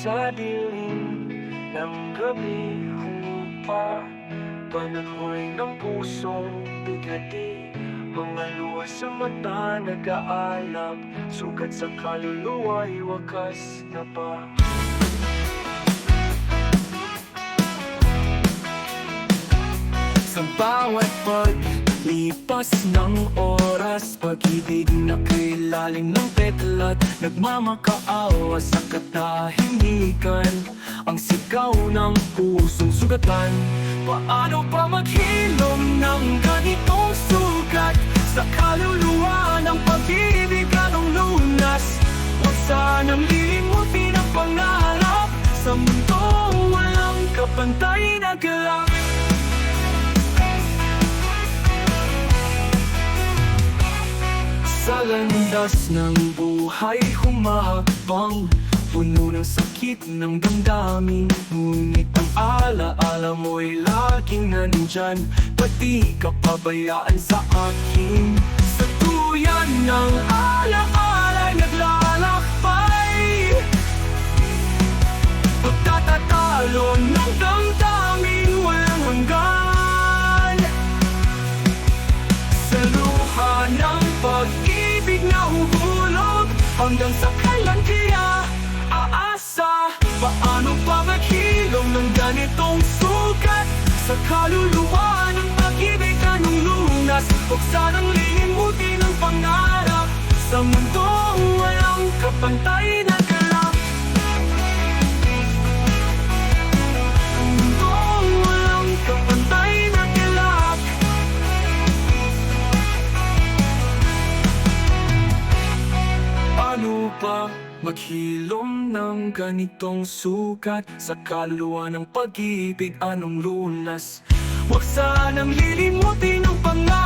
Sa dilim ng gabi humupa Panahoy ng pusong bigati. Mga luha sa mata nag-aalap Sugat sa kaluluwa'y wakas na pa. Sa bawat paglipas ng oras Pag-ibig na kailalim ng petlat. Nagmamakaawa sa katahimikan Ang sigaw ng pusong sugatan. Paano pa maghilom ng ganitong sugat? Sa kaluluwa ng pag-ibig anong lunas? Huwag sanang limutin ang pangarap Sa mundong walang kapantay na galak landas ng buhay humahakbang Puno ng sakit ng damdamin. Ngunit ang alaala mo'y laging nandyan Pati ka pabayaan sa akin. Sa tuyan ng alaala Hanggang sa kailan kaya aasa? Paano pa maghilom ng ganitong sugat? Sa kaluluwa ng pag-ibig anong lunas Huwag sanang lilimutin ang pangarap. Sa mundong walang kapantay na Pa maghilom ng ganitong sugat Sa kaluluwa ng pag-ibig anong lunas. Huwag sanang lilimutin ang pangarap